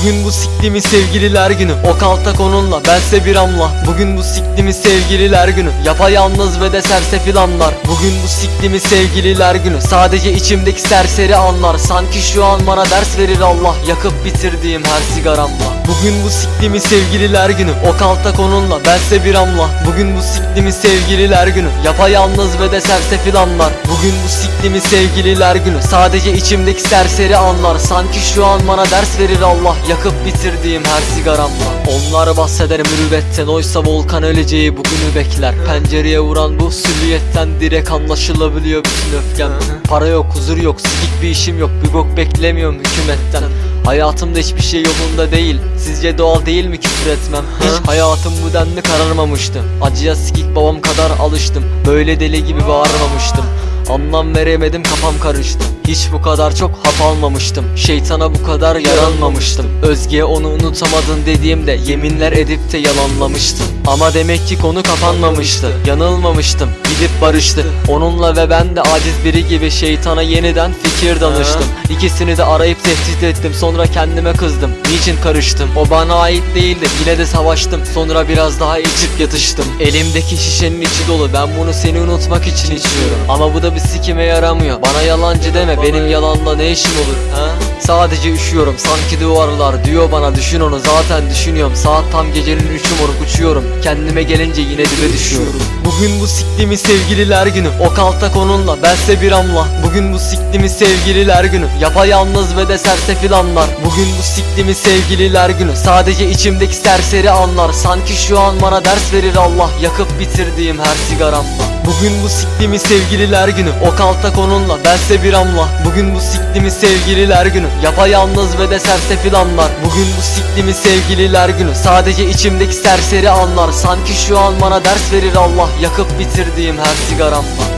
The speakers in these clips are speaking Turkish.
Bugün bu siktiğimi sevgililer günü. O kaltak onunla bense bir amla. Bugün bu siktiğimi sevgililer günü. Yapayalnız ve de sersefil anlar. Bugün bu siktiğimi sevgililer günü. Sadece içimdeki serseri anlar. Sanki şu an bana ders verir Allah. Yakıp bitirdiğim her sigaramla. Bugün bu siktiğimi sevgililer günü. O kaltak onunla bense bir amla. Bugün bu siktiğimi sevgililer günü. Yapayalnız ve de sersefil anlar. Bugün bu siktiğimi sevgililer günü. Sadece içimdeki serseri anlar. Sanki şu an bana ders verir Allah Yakıp bitirdiğim her sigaramla. Onlar bahseder mürüvvetten Oysa volkan öleceği bugünü bekler. Pencereye vuran bu silüetten Direkt anlaşılabiliyor bütün öfkem. Para yok huzur yok sikik bir işim yok Bir bok beklemiyorum hükümetten. Hayatımda hiçbir şey yolunda değil. Sizce doğal değil mi küfür etmem? Hiç hayatım bu denli kararmamıştı Acıya sikik babam kadar alıştım. Böyle deli gibi bağırmamıştım Anlam veremedim kafam karıştı. Hiç bu kadar çok hap almamıştım. Şeytana bu kadar yaranmamıştım Özge'ye onu unutamadın dediğimde Yeminler edip de yalanlamıştım Ama demek ki konu kapanmamıştı. Yanılmamıştım. Gidip barıştı. Onunla ve ben de aciz biri gibi Şeytana yeniden fikir danıştım. İkisini de arayıp tehdit ettim. Sonra kendime kızdım. Niçin karıştım? O bana ait değildi. Yine de savaştım. Sonra biraz daha içip yatıştım. Elimdeki şişenin içi dolu. Ben bunu seni unutmak için içiyorum. Ama bu da bir sikime yaramıyor. Bana yalancı deme Benim yalanla ne işim olur ha? Sadece üşüyorum sanki duvarlar diyor bana düşün onu zaten düşünüyorum. Saat tam gecenin üçü moruk uçuyorum. Kendime gelince yine dibe düşüyorum. Bugün bu siktiğimi sevgililer günü. O kaltak onunla bense bir amla. Bugün bu siktiğimi sevgililer günü. Yapayalnız ve de sersefil anlar. Bugün bu siktiğimi sevgililer günü. Sadece içimdeki serseri anlar. Sanki şu an bana ders verir Allah. Yakıp bitirdiğim her sigaramla. Bugün bu siktiğimi sevgililer günü O kaltak onunla bense bir amla Bugün bu siktiğimi sevgililer günü. Yapayalnız ve de sersefil anlar Bugün bu siktiğimi sevgililer günü. Sadece içimdeki serseri anlar. Sanki şu an bana ders verir Allah. Yakıp bitirdiğim her sigaramla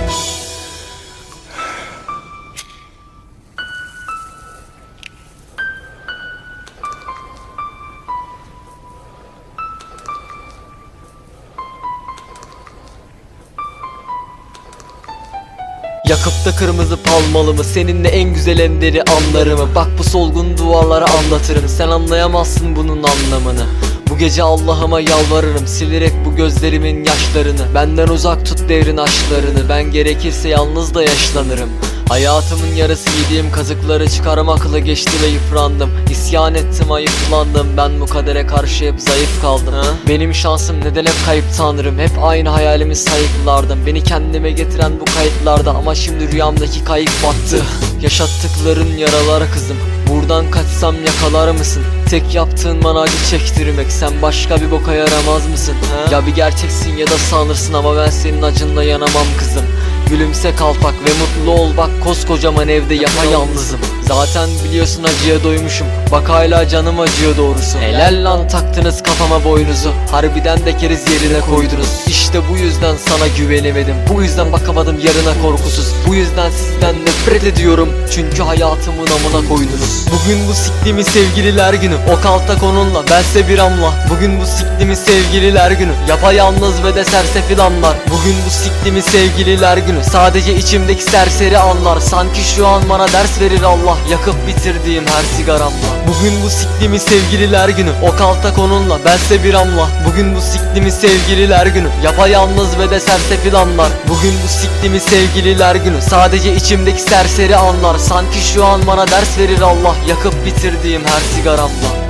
Yakıp da kırmızı palmalımı Seninle en güzel enderi anlarımı Bak bu solgun duaları anlatırım. Sen anlayamazsın bunun anlamını. Bu gece Allah'ıma yalvarırım. Silerek bu gözlerimin yaşlarını. Benden uzak tut devrin aşklarını. Ben gerekirse yalnız da yaşlanırım Hayatımın yarısı yediğim kazıkları çıkarmakla geçti ve yıprandım. İsyan ettim ayıplandım. Ben bu kadere karşı hep zayıf kaldım. Benim şansım neden hep kayıp tanrım? Hep aynı hayalimi sayıklardım. Beni kendime getiren bu kayıtlarda Ama şimdi rüyamdaki kayıp battı. Yaşattıkların yaralar kızım. Buradan kaçsam yakalar mısın? Tek yaptığın bana acı çektirmek. Sen başka bir boka yaramaz mısın? Ya bir gerçeksin ya da sanırsın Ama ben senin acınla yanamam kızım Gülümse kalpak ve mutlu ol bak koskocaman evde yapayalnızım. Zaten biliyorsun acıya doymuşum Bak hala canım acıyor doğrusu. Helal lan taktınız kafama boynuzu Harbiden de keriz yerine koydunuz. İşte bu yüzden sana güvenemedim Bu yüzden bakamadım yarına korkusuz. Bu yüzden sizden nefret ediyorum Çünkü hayatımın amına koydunuz. Bugün bu siktiğimi sevgililer günü O kaltak onunla bense bir amla. Bugün bu siktiğimi sevgililer günü Yapayalnız ve de sersefil anlar. Bugün bu siktiğimi sevgililer günü Sadece içimdeki serseri anlar. Sanki şu an bana ders verir Allah. Yakıp bitirdiğim her sigaramla. Bugün bu siktiğimi sevgililer günü. O kaltak onunla bense bir amla. Bugün bu siktiğimi sevgililer günü. Yapayalnız ve de sersefil anlar Bugün bu siktiğimi sevgililer günü. Sadece içimdeki serseri anlar. Sanki şu an bana ders verir Allah. Yakıp bitirdiğim her sigaramla